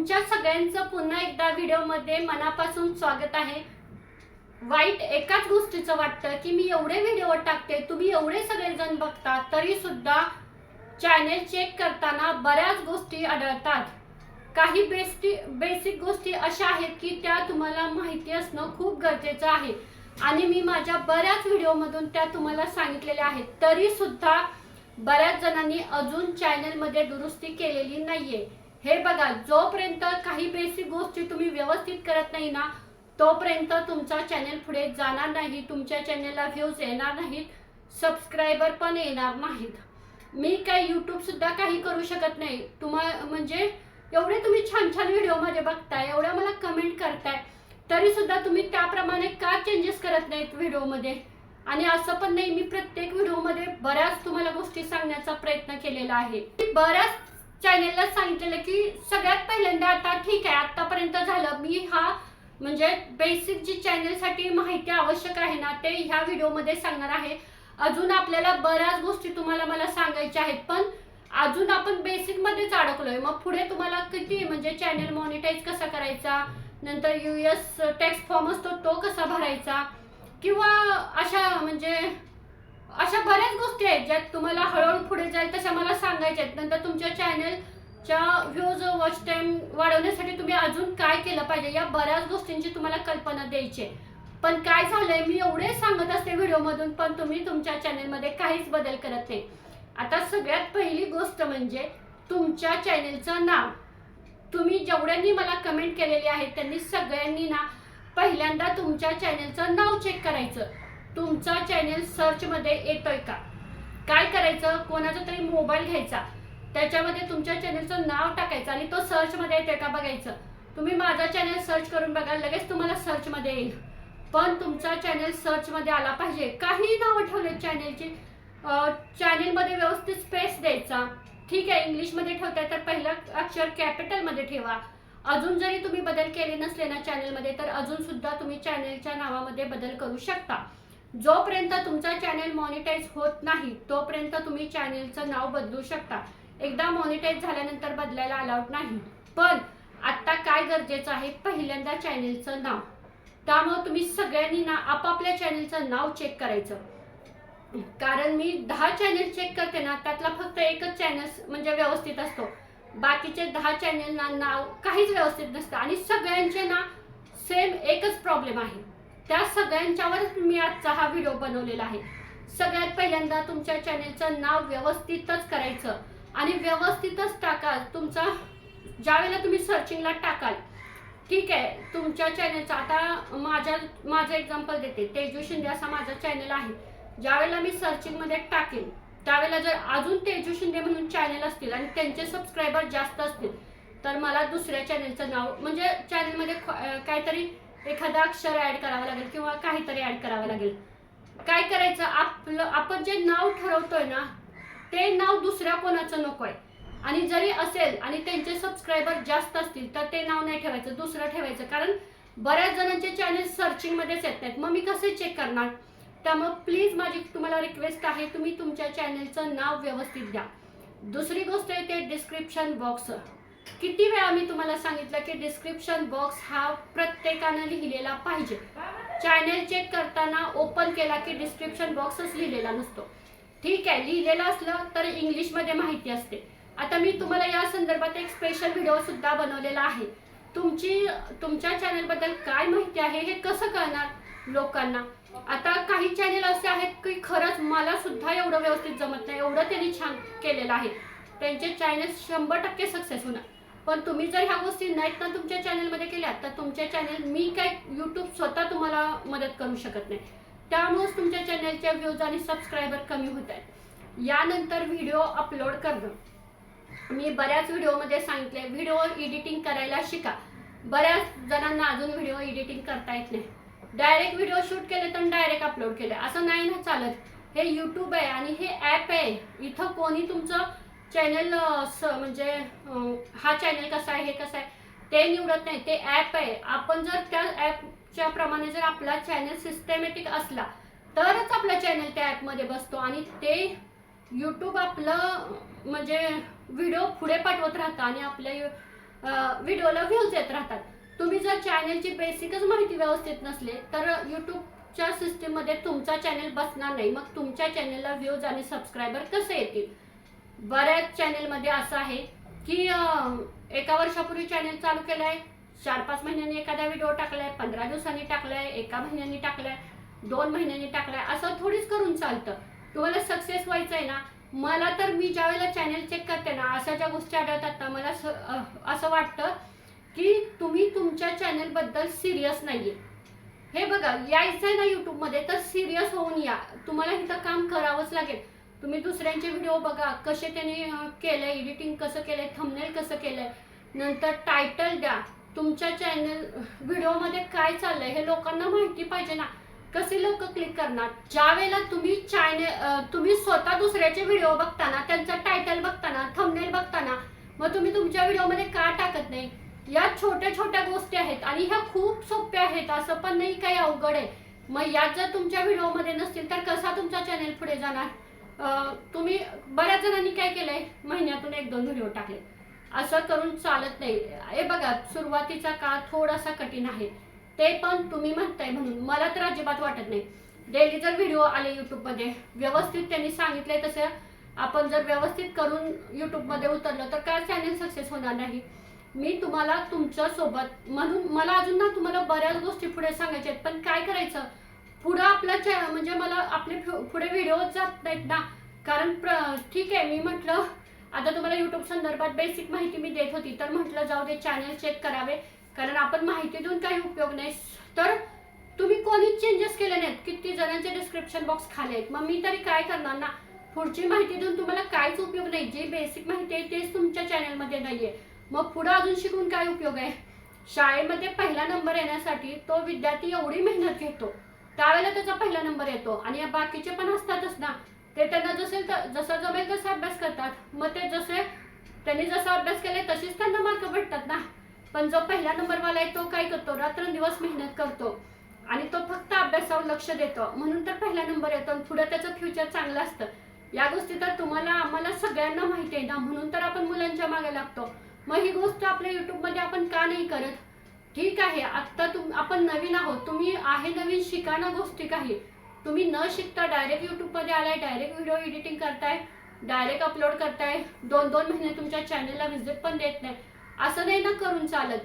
तुमच्या सगळ्यांचं पुन्हा एकदा व्हिडिओमध्ये मनापासून स्वागत आहे. वाईट एकाच गोष्टीचं वाटतं की मी एवढे व्हिडिओ टाकते तुम्ही एवढे सगळेजण बघता तरी सुद्धा चॅनेल चेक करताना बऱ्याच गोष्टी आढळतात. काही बेस्टी बेसिक गोष्टी अशा आहेत की त्या तुम्हाला माहिती असणं खूप गरजेचं आहे. आणि मी माझ्या बऱ्याच व्हिडिओमधून त्या तुम्हाला सांगितलेल्या आहेत. तरी सुद्धा बऱ्याच जणांनी अजून चॅनलमध्ये दुरुस्ती केलेली नाहीये. हे बघा जोपर्यंत काही बेसिक गोष्टी तुम्ही व्यवस्थित करत नाही ना तोपर्यंत तुमचा चॅनल पुढे जाणार नाही तुमच्या चॅनलला व्ह्यूज येणार नाहीत सबस्क्रायबर पण येणार नाहीत. मी काय यूट्यूब सुद्धा काही करू शकत नाही. तुम्हा म्हणजे एवढे तुम्ही छान छान व्हिडिओ माझे बघताय एवढ्या मला कमेंट करताय तरी सुद्धा तुम्ही त्याप्रमाणे का चेंजेस करत नाहीत व्हिडिओमध्ये आणि असं पण नाही मी प्रत्येक व्हिडिओमध्ये बऱ्याच तुम्हाला गोष्टी सांगण्याचा प्रयत्न केलेला आहे. बऱ्याच चॅनेलला सांगितलेलं की सगळ्यात पहिल्यांदा आता ठीक आहे आतापर्यंत झालं. मी हा म्हणजे बेसिक जी चॅनेलसाठी माहिती आवश्यक आहे ना ते ह्या व्हिडिओमध्ये सांगणार आहे. अजून आपल्याला बऱ्याच गोष्टी तुम्हाला मला सांगायच्या आहेत पण अजून आपण बेसिकमध्येच अडकलोय. मग पुढे तुम्हाला किती म्हणजे चॅनेल मॉनिटाईज कसा करायचा? नंतर यू एस टॅक्स फॉर्म असतो तो कसा भरायचा? किंवा अशा म्हणजे अशा बऱ्याच गोष्टी आहेत ज्यात तुम्हाला हळूहळू पुढे जाईल तशा मला सांगायच्या आहेत. नंतर तुमच्या चॅनलच्या व्ह्यूज वॉच टाइम वाढवण्यासाठी तुम्ही अजून काय केलं पाहिजे या बऱ्याच गोष्टींची तुम्हाला कल्पना द्यायची आहे. पण काय झालंय मी एवढे सांगत असते व्हिडिओमधून पण तुम्ही तुमच्या चॅनलमध्ये काहीच बदल करत नाही. आता सगळ्यात पहिली गोष्ट म्हणजे तुमच्या चॅनेलचं नाव. तुम्ही जेवढ्यांनी मला कमेंट केलेली आहे त्यांनी सगळ्यांनी ना पहिल्यांदा तुमच्या चॅनेलचं नाव चेक करायचं. तुमचा चॅनेल सर्चमध्ये येतोय का? काय करायचं? कोणाचा तरी मोबाईल घ्यायचा. त्याच्यामध्ये तुमच्या चॅनेलचं नाव टाकायचं आणि तो सर्चमध्ये येतोय का बघायचं. तुम्ही माझा चॅनेल सर्च करून बघा लगेच तुम्हाला सर्चमध्ये येईल. पण तुमचा चॅनेल सर्चमध्ये आला पाहिजे. काही नावं ठेवले चॅनेलची चॅनेलमध्ये व्यवस्थित स्पेस द्यायचा. ठीक आहे इंग्लिशमध्ये ठेवताय तर पहिलं अक्षर कॅपिटलमध्ये ठेवा. अजून जरी तुम्ही बदल केले नसले ना चॅनेलमध्ये तर अजून सुद्धा तुम्ही चॅनेलच्या नावामध्ये बदल करू शकता. जोपर्यंत तुमचा चॅनेल मॉनिटाईज होत नाही तोपर्यंत तुम्ही चॅनेलचं नाव बदलू शकता. एकदा मॉनिटाईज झाल्यानंतर बदलायला अलाउड नाही. पण आता काय गरजेचं आहे? पहिल्यांदा चॅनेलचं नाव. त्यामुळे तुम्ही सगळ्यांनी ना आपापल्या चॅनेलचं नाव चेक करायचं. कारण मी दहा चॅनेल चेक करते ना त्यातला फक्त एकच चॅनल म्हणजे व्यवस्थित असतो. बाकीचे दहा चॅनेलना नाव काहीच व्यवस्थित नसतं. आणि सगळ्यांचे ना सेम एकच प्रॉब्लेम आहे. त्या सगळ्यांच्यावरच मी आजचा हा व्हिडिओ बनवलेला आहे. सगळ्यात पहिल्यांदा तुमच्या चॅनेलचं नाव व्यवस्थितच करायचं आणि व्यवस्थितच टाकाल तुमचा ज्यावेळेला तुम्ही सर्चिंगला टाकाल ठीक आहे तुमच्या चॅनेलचं आता माझ्या माझं एक्झाम्पल देते. तेजू शिंदे असा माझा चॅनल आहे. ज्यावेळेला मी सर्चिंगमध्ये टाकेन त्यावेळेला जर अजून तेजू शिंदे म्हणून चॅनेल असतील आणि त्यांचे सबस्क्रायबर जास्त असतील तर मला दुसऱ्या चॅनेलचं नाव म्हणजे चॅनेलमध्ये काहीतरी एखादं अक्षर ऍड करावं लागेल किंवा काहीतरी ऍड करावं लागेल. काय करायचं? आपलं आपण जे नाव ठरवतोय ना ते नाव दुसऱ्या कोणाचं नको आहे. आणि जरी असेल आणि त्यांचे सबस्क्रायबर जास्त असतील तर ते नाव नाही ठेवायचं दुसरं ठेवायचं. कारण बऱ्याच जणांचे चॅनेल सर्चिंगमध्येच येत नाहीत. मग मी कसे चेक करणार? त्यामुळं प्लीज माझी तुम्हाला रिक्वेस्ट आहे तुम्ही तुमच्या चॅनेलचं नाव व्यवस्थित द्या दुसरी गोष्ट आहे ते डिस्क्रिप्शन बॉक्स किती वेळा मी तुम्हाला सांगितलं की डिस्क्रिप्शन बॉक्स हा प्रत्येकानं लिहिलेला पाहिजे. चॅनेल चेक करताना ओपन केला की डिस्क्रिप्शन बॉक्सच लिहिलेला नसतो. ठीक आहे लिहिलेलं असलं तर इंग्लिशमध्ये माहिती असते. आता मी तुम्हाला या संदर्भात एक स्पेशल व्हिडिओ सुद्धा बनवलेला आहे. तुमची तुमच्या चॅनलबद्दल काय माहिती आहे हे कसं कळणार लोकांना? आता काही चॅनेल असे आहेत की खरंच मला सुद्धा एवढं व्यवस्थित जमत नाही एवढं त्यांनी छान केलेलं आहे. त्यांचे चॅनल शंभर टक्के सक्सेस होणार. पण तुम्ही जर ह्या गोष्टी नाहीत ना तुमच्या चॅनलमध्ये केल्या तर तुमच्या चॅनल मी काय यूट्यूब स्वतः तुम्हाला मदत करू शकत नाही. त्यामुळेच तुमच्या चॅनलच्या व्ह्यूज आणि सबस्क्रायबर कमी होत आहेत. यानंतर व्हिडिओ अपलोड करणं. मी बऱ्याच व्हिडिओमध्ये सांगितले व्हिडिओ एडिटिंग करायला शिका. बऱ्याच जणांना अजून व्हिडिओ एडिटिंग करता येत नाही. डायरेक्ट व्हिडिओ शूट केले तर डायरेक्ट अपलोड केले. असं नाही ना चालत. हे यूट्यूब आहे आणि हे ॲप आहे. इथं कोणी तुमचं चॅनल म्हणजे हा चॅनल कसा आहे हे कसं आहे ते निवडत नाही. ते ॲप आहे. आपण जर त्या ॲपच्या प्रमाणे जर आपला चॅनल सिस्टमॅटिक असला तरच आपला चॅनल त्या ॲपमध्ये बसतो. आणि ते यूट्यूब आपलं म्हणजे व्हिडिओ पुढे पाठवत राहतं आणि आपल्या व्हिडिओला व्ह्यूज येत राहतात. तुम्ही जर चॅनलची बेसिकच माहिती व्यवस्थित नसले तर यूट्यूबच्या सिस्टीममध्ये तुमचा चॅनल बसणार नाही. मग तुमच्या चॅनलला व्ह्यूज आणि सबस्क्रायबर कसे येतील? बऱ्याच चॅनेलमध्ये असं आहे की एका वर्षापूर्वी चॅनेल चालू केलं आहे चार पाच महिन्यांनी एखादा व्हिडिओ टाकलाय पंधरा दिवसांनी टाकलाय एका महिन्यानी टाकलाय दोन महिन्यांनी टाकलाय असं थोडीच करून चालतं. तुम्हाला सक्सेस व्हायचं आहे ना मला तर मी ज्या वेळेला चॅनेल चेक करते ना अशा ज्या गोष्टी आढळतात ना मला स- असं वाटतं की तुम्ही तुमच्या चॅनेलबद्दल सिरियस नाहीये. हे बघा यायचं आहे ना यूट्यूबमध्ये तर सिरियस होऊन या. तुम्हाला इथं काम करावंच लागेल. तुम्ही दुसऱ्यांचे व्हिडिओ बघा कसे त्यांनी केलंय एडिटिंग कसं केलंय थंबनेल कसं केलंय. नंतर टायटल द्या. तुमच्या चॅनल व्हिडिओमध्ये काय चाललंय हे लोकांना माहिती पाहिजे ना. कसे लोक क्लिक करणार? ज्या वेळेला तुम्ही चॅनल तुम्ही स्वतः दुसऱ्याचे व्हिडिओ बघताना त्यांचा टायटल बघताना थंबनेल बघताना मग तुम्ही तुमच्या व्हिडिओमध्ये का टाकत नाही? या छोट्या छोट्या गोष्टी आहेत आणि ह्या खूप सोप्या आहेत असं पण नाही काही अवघड आहे. मग यात जर तुमच्या व्हिडिओमध्ये नसतील तर कसा तुमचा चॅनल पुढे जाणार? तुम्ही बऱ्याच जणांनी काय केलंय? महिन्यातून एक दोन व्हिडिओ टाकले. असं करून चालत नाही. हे बघा सुरुवातीचा काळ थोडासा कठीण आहे. ते पण तुम्ही म्हणताय म्हणून. मला तर अजिबात वाटत नाही. डेली जर व्हिडिओ आले युट्यूबमध्ये व्यवस्थित त्यांनी सांगितलंय तसं. आपण जर व्यवस्थित करून युट्यूबमध्ये उतरलं तर काय चॅनल सक्सेस होणार नाही? मी तुम्हाला तुमच्यासोबत म्हणून मला अजून ना तुम्हाला बऱ्याच गोष्टी पुढे सांगायच्या आहेत. पण काय करायचं? पुढं आपला म्हणजे मला आपले पुढे व्हिडिओ जात नाहीत ना. कारण प्र- ठीक आहे मी म्हटलं आता तुम्हाला युट्यूब संदर्भात बेसिक माहिती मी देत होती. तर म्हटलं जाऊ दे चॅनल चेक करावे. कारण आपण माहिती देऊन काही उपयोग नाही. तर तुम्ही कोणीच चेंजेस केले नाहीत. किती जणांचे डिस्क्रिप्शन बॉक्स खाले आहेत. मग मी तरी काय करणार ना? पुढची माहिती देऊन तुम्हाला काहीच उपयोग नाही. जी बेसिक माहिती आहे तेच तुमच्या चॅनलमध्ये नाहीये. मग पुढं अजून शिकून काय उपयोग आहे? शाळेमध्ये पहिला नंबर येण्यासाठी तो विद्यार्थी एवढी मेहनत घेतो. त्यावेळेला त्याचा पहिला नंबर येतो आणि बाकीचे पण असतातच ना. ते त्यांना जसे जसा जमेल तसा अभ्यास करतात. मग ते जसे त्यांनी जसा अभ्यास केलाय तशीच त्यांना मार्क भेटतात ना. पण जो पहिला नंबरवाला आहे तो काय करतो? रात्रंदिवस मेहनत करतो. आणि तो फक्त अभ्यासावर लक्ष देतो. म्हणून तर पहिला नंबर येतो आणि पुढे त्याचं फ्युचर चांगलं असतं. या गोष्टी तर तुम्हाला आम्हाला सगळ्यांना माहिती आहे ना. म्हणून तर आपण मुलांच्या मागे लागतो. मग ही गोष्ट आपल्या युट्यूबमध्ये आपण का नाही करत? ठीक आहे आत्ता तुम आपण नवीन आहोत. तुम्ही आहे नवीन शिका ना गोष्टी काही. तुम्ही न शिकता डायरेक्ट यूट्यूबमध्ये आलाय डायरेक्ट व्हिडिओ एडिटिंग करताय डायरेक्ट अपलोड करताय. दोन दोन महिने तुमच्या चॅनलला व्हिजिट पण देत नाही. असं नाही ना करून चालत.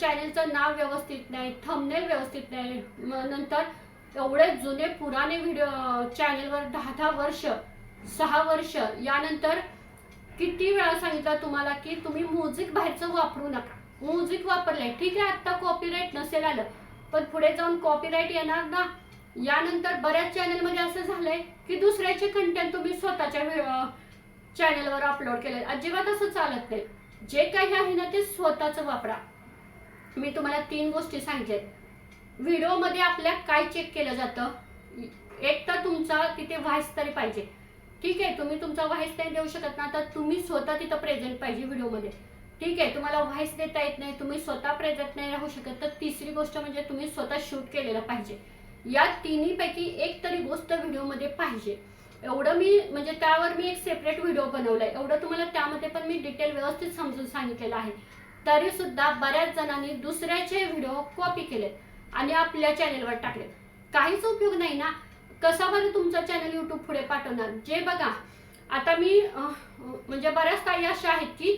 चॅनलचं नाव व्यवस्थित नाही थंबनेल व्यवस्थित नाही. मग नंतर एवढे जुने पुराणे व्हिडिओ चॅनलवर दहा दहा वर्ष सहा वर्ष यानंतर किती वेळा सांगितलं तुम्हाला की तुम्ही म्युझिक बाहेरचं वापरू नका. म्युझिक वापरलंय. ठीक आहे आत्ता कॉपीराईट नसेल आलं. पण पुढे जाऊन कॉपीराईट येणार ना? यानंतर बऱ्याच चॅनलमध्ये असं झालंय की दुसऱ्याचे कंटेंट तुम्ही स्वतःच्या चॅनलवर अपलोड केले अजिबात असं चालत नाही. जे काही आहे ना ते स्वतःच वापरा. मी तुम्हाला तीन गोष्टी सांगितल्यात व्हिडिओमध्ये आपल्या काय चेक केलं जातं? एक तर तुमचा तिथे व्हायस तरी पाहिजे. ठीक आहे तुम्ही तुमचा व्हायस नाही देऊ शकत ना तर तुम्ही स्वतः तिथं प्रेझेंट पाहिजे व्हिडिओमध्ये. ठीक आहे तुम्हाला व्हाईस देता येत नाही तुम्ही स्वतः प्रेझेंट नाही राहू शकत. तर तिसरी गोष्ट म्हणजे तुम्ही स्वतः शूट केलेलं पाहिजे. या तिन्हीपैकी एक तरी गोष्ट व्हिडिओमध्ये पाहिजे. एवढं मी म्हणजे त्यावर मी एक सेपरेट व्हिडिओ बनवलाय. एवढं तुम्हाला त्यामध्ये पण मी डिटेल व्यवस्थित समजून सांगितलेलं आहे. तरी सुद्धा बऱ्याच जणांनी दुसऱ्याचे व्हिडिओ कॉपी केलेत आणि आपल्या चॅनेलवर टाकलेत. काहीच उपयोग नाही ना? कसा बरं तुमचा चॅनल युट्यूब पुढे पाठवणार? जे बघा आता मी म्हणजे बऱ्याच काही अशा आहेत की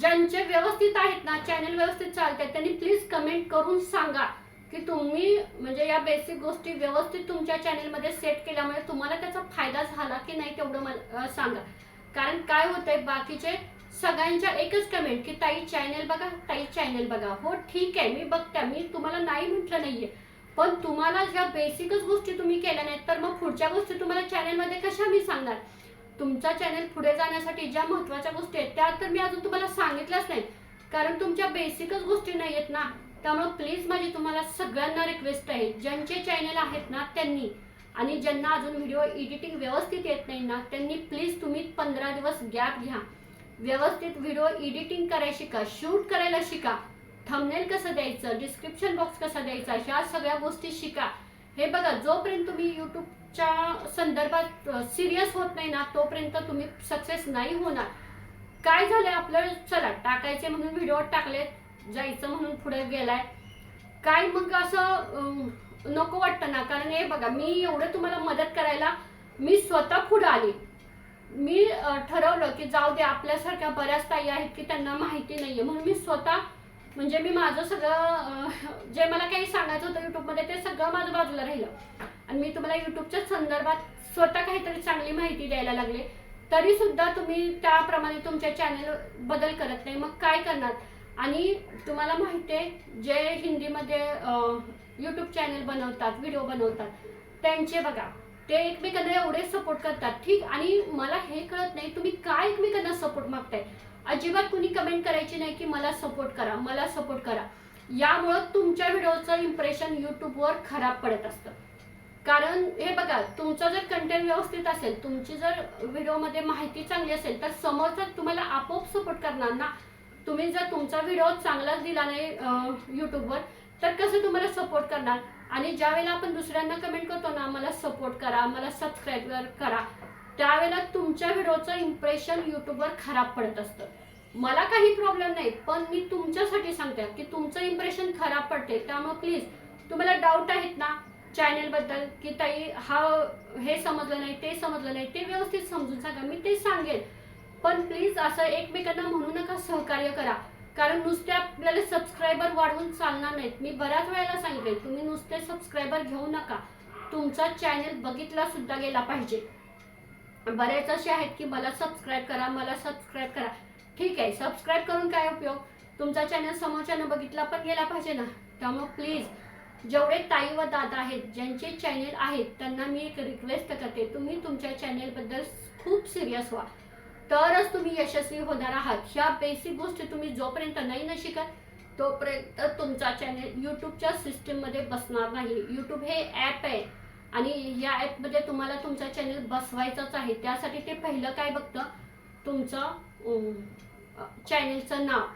ज्यांचे व्यवस्थित आहेत ना चॅनल व्यवस्थित चालतात त्यांनी प्लीज कमेंट करून सांगा की तुम्ही म्हणजे या बेसिक गोष्टी व्यवस्थित तुमच्या चॅनलमध्ये सेट केल्यामुळे तुम्हाला त्याचा फायदा झाला की नाही तेवढं मला सांगा. कारण काय होतंय बाकीचे सगळ्यांच्या एकच कमेंट की ताई चॅनल बघा ताई चॅनल बघा. हो ठीक आहे मी बघते मी तुम्हाला नाही म्हटलं नाहीये. पण तुम्हाला ज्या बेसिकच गोष्टी तुम्ही केल्या नाहीत तर मग पुढच्या गोष्टी तुम्हाला चॅनलमध्ये कशा मी सांगणार? तुमचा चॅनल पुढे जाण्यासाठी ज्या महत्त्वाच्या गोष्टी आहेत त्या तर मी अजून तुम्हाला सांगितल्याच नाही कारण तुमच्या बेसिकच गोष्टी नाही आहेत ना. त्यामुळे प्लीज माझी तुम्हाला सगळ्यांना रिक्वेस्ट आहे. ज्यांचे चॅनल आहेत ना त्यांनी. आणि ज्यांना अजून व्हिडिओ एडिटिंग व्यवस्थित येत नाही ना त्यांनी प्लीज तुम्ही पंधरा दिवस गॅप घ्या. व्यवस्थित व्हिडिओ एडिटिंग करायला शिका शूट करायला शिका. थंबनेल कसं द्यायचं डिस्क्रिप्शन बॉक्स कसा द्यायचा ह्या सगळ्या गोष्टी शिका. हे बघा जोपर्यंत तुम्ही च्या संदर्भात सिरियस होत नाही ना तोपर्यंत तुम्ही सक्सेस नाही होणार. काय झालंय आपलं? चला टाकायचे म्हणून व्हिडिओ टाकले जायचं म्हणून पुढे गेलाय. काय मग असं नको वाटतं ना? कारण हे बघा मी एवढं तुम्हाला मदत करायला मी स्वतः पुढे आले. मी ठरवलं की जाऊ दे आपल्यासारख्या बऱ्याच ताई आहेत की त्यांना माहिती नाही आहे म्हणून मी स्वतः म्हणजे मी माझं सगळं जे मला काही सांगायचं होतं युट्यूबमध्ये ते सगळं माझं बाजूला राहिलं. आणि मी तुम्हाला युट्यूबच्या संदर्भात स्वतः काहीतरी चांगली माहिती द्यायला लागले. तरी सुद्धा तुम्ही त्याप्रमाणे तुमच्या चॅनल बदल करत नाही. मग काय करणार? आणि तुम्हाला माहिती आहे जे हिंदीमध्ये यूट्यूब चॅनल बनवतात व्हिडिओ बनवतात त्यांचे बघा ते एकमेकांना एवढे सपोर्ट करतात. ठीक? आणि मला हे कळत नाही तुम्ही काय एकमेकांना सपोर्ट मागताय? अजिबात कुणी कमेंट करायची नाही की मला सपोर्ट करा मला सपोर्ट करा. यामुळं तुमच्या व्हिडिओचं इम्प्रेशन यूट्यूबवर खराब पडत असतं. कारण हे बघा तुमचा जर कंटेंट व्यवस्थित असेल तुमची जर व्हिडिओमध्ये माहिती चांगली असेल तर समोरचा तुम्हाला आपोआप सपोर्ट करणार ना तुम्ही जर तुमचा व्हिडिओ चांगलाच दिला नाही यूट्यूबवर तर कसं तुम्हाला सपोर्ट करणार? आणि ज्यावेळेला आपण दुसऱ्यांना कमेंट करतो ना मला सपोर्ट करा मला सबस्क्राईब करा त्यावेळेला तुमच्या व्हिडिओचं इम्प्रेशन यूट्यूबवर खराब पडत असतं. मला काही प्रॉब्लेम नाही पण मी तुमच्यासाठी सांगते की तुमचं इम्प्रेशन खराब पडते त्यामुळे प्लीज तुम्हाला डाऊट आहेत ना चॅनेलबद्दल की ताई हा हे समजलं नाही ते समजलं नाही ते व्यवस्थित समजून सांगा मी ते सांगेन. पण प्लीज असं एकमेकांना म्हणू नका सहकार्य करा. कारण नुसते आपल्याला सबस्क्रायबर वाढवून चालणार नाहीत. मी बऱ्याच वेळेला सांगितले तुम्ही नुसते सबस्क्रायबर घेऊ नका. तुमचा चॅनेल बघितला सुद्धा गेला पाहिजे. बरेच असे आहेत की मला सबस्क्राईब करा मला सबस्क्राईब करा. ठीक आहे सबस्क्राईब करून काय उपयोग? तुमचा चॅनल समोरच्यानं बघितला पण गेला पाहिजे ना. त्यामुळे प्लीज जेवढे ताई व दादा आहेत ज्यांचे चॅनेल आहेत त्यांना मी एक रिक्वेस्ट करते तुम्ही तुमच्या चॅनेलबद्दल खूप सिरियस व्हा. तरच तुम्ही यशस्वी होणार आहात. ह्या बेसिक गोष्टी तुम्ही जोपर्यंत नाही ना शिकत तोपर्यंत तुमचा चॅनेल यूट्यूबच्या सिस्टीममध्ये बसणार नाही. यूट्यूब हे ॲप आहे आणि या ॲपमध्ये तुम्हाला तुमचा चॅनेल बसवायचाच आहे. त्यासाठी ते पहिलं काय बघतं? तुमचं चॅनेलचं नाव.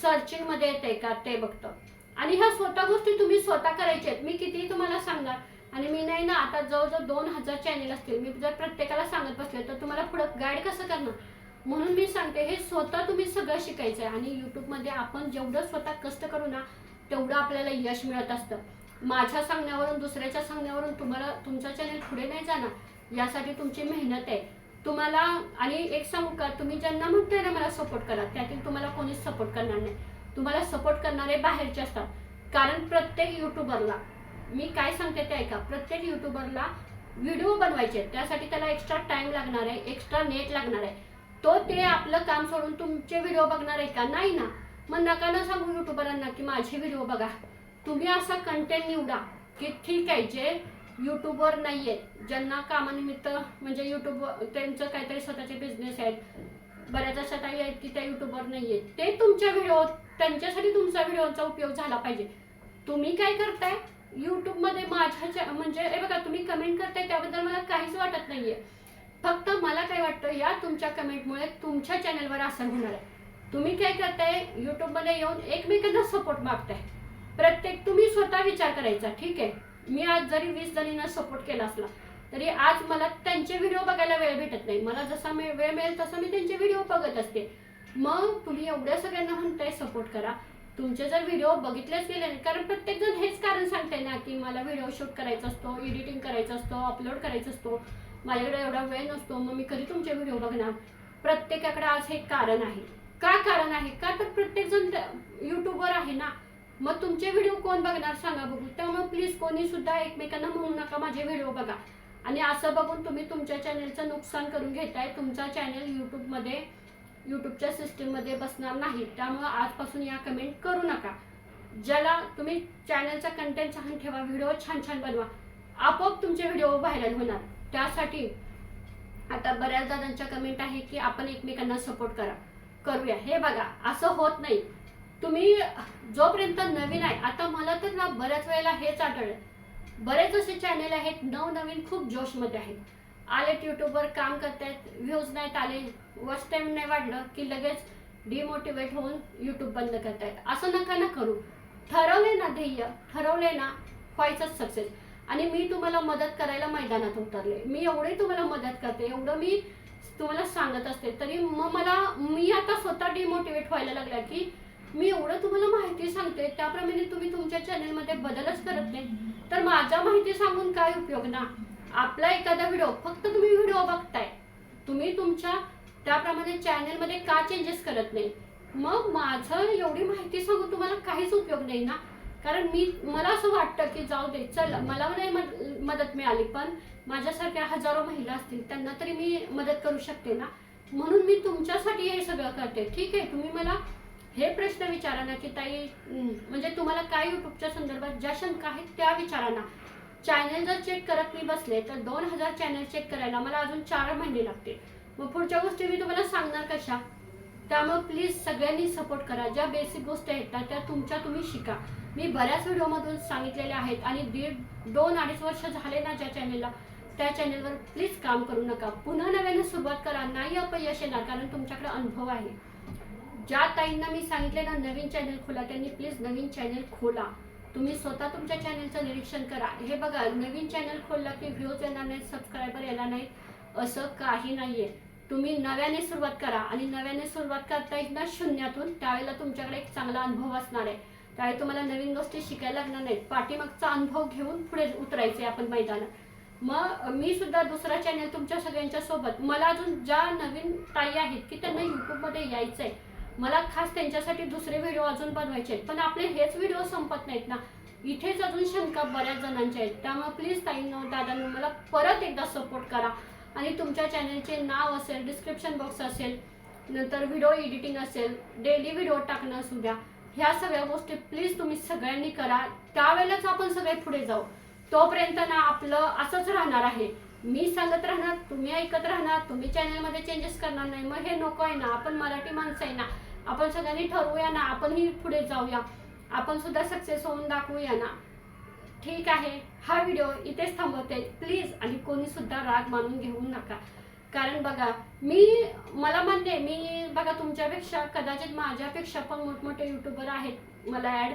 सर्चिंगमध्ये येते का? ते बघतं. आणि ह्या स्वतः गोष्टी तुम्ही स्वतः करायच्या आहेत. मी किती तुम्हाला सांगणार आणि मी नाही ना आता जवळजवळ दोन हजार चॅनेल असतील. मी जर प्रत्येकाला सांगत बसले तर तुम्हाला पुढं गाईड कसं करणार? म्हणून मी सांगते हे स्वतः तुम्ही सगळं शिकायचं आहे आणि यूट्यूबमध्ये आपण जेवढं स्वतः कष्ट करू ना तेवढं आपल्याला यश मिळत असतं. माझ्या सांगण्यावरून दुसऱ्याच्या सांगण्यावरून तुम्हाला तुमचा चॅनेल पुढे नाही जाणार. यासाठी तुमची मेहनत आहे. तुम्हाला आणि एक सांगू का तुम्ही ज्यांना म्हणताय ना मला सपोर्ट करा त्यातील तुम्हाला कोणीच सपोर्ट करणार नाही. तुम्हाला सपोर्ट करणारे बाहेरचे असतात. कारण प्रत्येक युट्यूबरला मी काय सांगते ते ऐका. प्रत्येक युट्यूबरला व्हिडिओ बनवायचे त्यासाठी त्याला एक्स्ट्रा टाइम लागणार आहे एक्स्ट्रा नेट लागणार आहे. तो ते आपलं काम सोडून तुमचे व्हिडिओ बघणार आहे का? नाही ना. मग नका ना सांगू युट्यूबरांना की माझे व्हिडिओ बघा. तुम्ही असा कंटेंट निवडा की ठीक आहे जे युट्यूबवर नाही आहेत ज्यांना कामानिमित्त म्हणजे युट्यूब त्यांचं काहीतरी स्वतःचे बिझनेस आहेत बऱ्याच अशा काही आहेत की त्या युट्यूबवर नाही आहेत ते तुमच्या व्हिडिओ त्यांच्यासाठी तुमचा व्हिडिओचा उपयोग झाला पाहिजे. तुम्ही काय करताय? युट्यूबमध्ये माझ्या म्हणजे हे बघा तुम्ही कमेंट करताय त्याबद्दल मला काहीच वाटत नाहीये. फक्त मला काय वाटतं या तुमच्या कमेंटमुळे तुमच्या चॅनलवर असर होणार आहे. तुम्ही काय करताय? युट्यूबमध्ये येऊन एकमेकांना सपोर्ट मागताय. प्रत्येक तुम्ही स्वतः विचार करायचा ठीक आहे? मी आज जरी वीस जणींना सपोर्ट केला असला तरी आज मला त्यांचे व्हिडिओ बघायला वेळ भेटत नाही. मला जसा वेळ मिळेल तसा मी त्यांचे व्हिडिओ बघत असते. मग तुम्ही एवढ्या सगळ्यांना म्हणताय सपोर्ट करा. तुमचे जर व्हिडिओ बघितलेच गेले नाही कारण प्रत्येकजण हेच कारण सांगते ना की मला व्हिडिओ शूट करायचा असतो एडिटिंग करायचा असतो अपलोड करायचा असतो. माझ्याकडे एवढा वेळ नसतो मग मी कधी तुमचे व्हिडिओ बघणार? प्रत्येकाकडे आज हे कारण आहे. का कारण आहे? का तर प्रत्येकजण युट्यूबवर आहे ना? मग तुमचे व्हिडिओ कोण बघणार? सांगा बघू. त्यामुळे प्लीज कोणी सुद्धा एकमेकांना म्हणू नका माझे व्हिडिओ बघा. आणि असं बघून तुम्ही तुमच्या चॅनेलचं नुकसान करून घेताय. तुमचा चॅनेल यूट्यूबमध्ये यूट्यूबच्या सिस्टीममध्ये बसणार नाही. त्यामुळं आजपासून या कमेंट करू नका. ज्याला तुम्ही चॅनलचा कंटेंट छान ठेवा व्हिडिओ छान छान बनवा आपोआप तुमचे व्हिडिओ व्हायरल होणार. त्यासाठी आता बऱ्याच त्यांच्या कमेंट आहे की आपण एकमेकांना सपोर्ट करा करूया. हे बघा असं होत नाही. तुम्ही जोपर्यंत नवीन आहे आता मला तर ना बऱ्याच वेळेला हेच आढळलं. बरेच असे चॅनेल आहेत नवनवीन खूप जोशमध्ये आहेत. आलेत युट्यूबवर काम करतायत व्ह्यूज नाहीत आले वॉच टाईम नाही वाढलं की लगेच डिमोटिवेट होऊन यूट्यूब बंद करतायत. असं नका ना करू. ठरवले ना ध्येय ठरवले ना व्हायचंच सक्सेस आणि मी तुम्हाला मदत करायला मैदानात उतरले. मी एवढे तुम्हाला मदत करते एवढं मी तुम्हाला सांगत असते. तरी मग मला मी आता स्वतः डिमोटिवेट व्हायला लागल्या की मी एवढं तुम्हाला माहिती सांगते त्याप्रमाणे तुम्ही तुमच्या चॅनलमध्ये बदलच करत नाही. तर माझ्या माहिती सांगून काय उपयोग ना? आपला एखादा व्हिडिओ फक्त तुम्ही व्हिडिओ बघताय. तुम्ही तुमच्या त्याप्रमाणे चॅनलमध्ये का चेंजेस करत नाही? मग माझं एवढी माहिती सांगून तुम्हाला काहीच उपयोग नाही ना? कारण मी मला असं वाटतं की जाऊ दे चल मला नाही मद- मदत मिळाली पण माझ्यासारख्या हजारो महिला असतील त्यांना तरी मी मदत करू शकते ना? म्हणून मी तुमच्यासाठी हे सगळं करते. ठीक आहे तुम्ही मला हे प्रश्न विचारा ना की ताई म्हणजे तुम्हाला काय युट्यूबच्या संदर्भात ज्या शंका आहेत त्या विचारा ना. चॅनल जर चेक करत मी बसले तर दोन हजार चॅनल चेक करायला मला अजून चार महिने लागते मग पुढच्या गोष्टी मी तुम्हाला सांगणार कशा? त्यामुळे प्लीज सगळ्यांनी सपोर्ट करा. ज्या बेसिक गोष्टी आहेत ना त्या तुमच्या तुम्ही शिका. मी बऱ्याच व्हिडिओमधून सांगितलेल्या आहेत आणि दीड दोन अडीच वर्ष झाले ना ज्या चॅनेलला त्या चॅनेलवर प्लीज काम करू नका. पुन्हा नव्याने सुरुवात करा. नाही अपयश येणार कारण तुमच्याकडे अनुभव आहे. ज्या ताईंना मी सांगितले ना नवीन चॅनल खोला त्यांनी प्लीज नवीन चॅनल खोला. तुम्ही स्वतः तुमच्या चॅनलचं निरीक्षण करा. हे बघा नवीन चॅनल खोलला की व्ह्यूज येणार नाहीत सबस्क्रायबर येणार नाहीत असं काही नाही आहे तुम्ही नव्याने सुरुवात करा आणि नव्याने सुरुवात करता येईल ना शून्यातून त्यावेळेला तुमच्याकडे एक चांगला अनुभव असणार आहे. त्यावेळी तुम्हाला नवीन गोष्टी शिकायला लागणार नाहीत. पाठीमागचा अनुभव घेऊन पुढे उतरायचे आपण मैदानात. मग मी सुद्धा दुसरा चॅनल तुमच्या सगळ्यांच्या सोबत. मला अजून ज्या नवीन ताई आहेत की त्यांना युट्यूबमध्ये आहे मला खास त्यांच्यासाठी दुसरे व्हिडिओ अजून बनवायचे आहेत. पण आपले हेच व्हिडिओ संपत नाहीत ना. इथेच अजून शंका बऱ्याच जणांच्या आहेत. त्यामुळे प्लीज ताईंनो दादांनो मला परत एकदा सपोर्ट करा. आणि तुमच्या चॅनलचे नाव असेल डिस्क्रिप्शन बॉक्स असेल नंतर व्हिडिओ एडिटिंग असेल डेली व्हिडिओ टाकणं असू द्या. ह्या सगळ्या गोष्टी प्लीज तुम्ही सगळ्यांनी करा. त्यावेळेलाच आपण सगळे पुढे जाऊ. तोपर्यंत ना आपलं असंच राहणार आहे. मी सांगत राहणार तुम्ही ऐकत राहणार तुम्ही चॅनलमध्ये चेंजेस करणार नाही. मग हे नको आहे ना. आपण मराठी माणसं आहे ना. आपण सगळ्यांनी ठरवूया ना आपणही पुढे जाऊया. आपण सुद्धा सक्सेस होऊन दाखवूया ना. ठीक आहे हा व्हिडिओ इथेच थांबवते. प्लीज आणि कोणी सुद्धा राग मानून घेऊ नका. कारण बघा मी मला मान्य मी बघा तुमच्यापेक्षा कदाचित माझ्यापेक्षा पण मोठमोठे युट्यूबर आहेत मला ॲड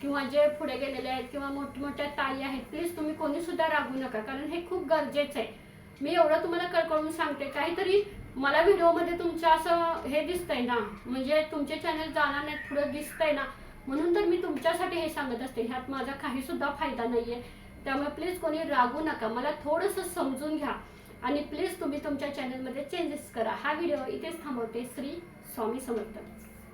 किंवा जे पुढे गेलेले आहेत किंवा मोठमोठ्या ताई आहेत. प्लीज तुम्ही कोणीसुद्धा रागू नका कारण हे खूप गरजेचं आहे. मी एवढं तुम्हाला कळकळून सांगते. काहीतरी मला व्हिडिओमध्ये तुमचं असं हे दिसतंय ना म्हणजे तुमचे चॅनल जाणार नाहीत पुढे दिसतंय ना म्हणून तर मी तुमच्यासाठी हे सांगत असते. ह्यात माझा काही सुद्धा फायदा नाहीये. त्यामुळे प्लीज कोणी रागू नका. मला थोडंसं समजून घ्या. आणि प्लीज तुम्ही तुमच्या चॅनलमध्ये चेंजेस करा. हा व्हिडिओ इथेच थांबवते. श्री स्वामी समर्थ.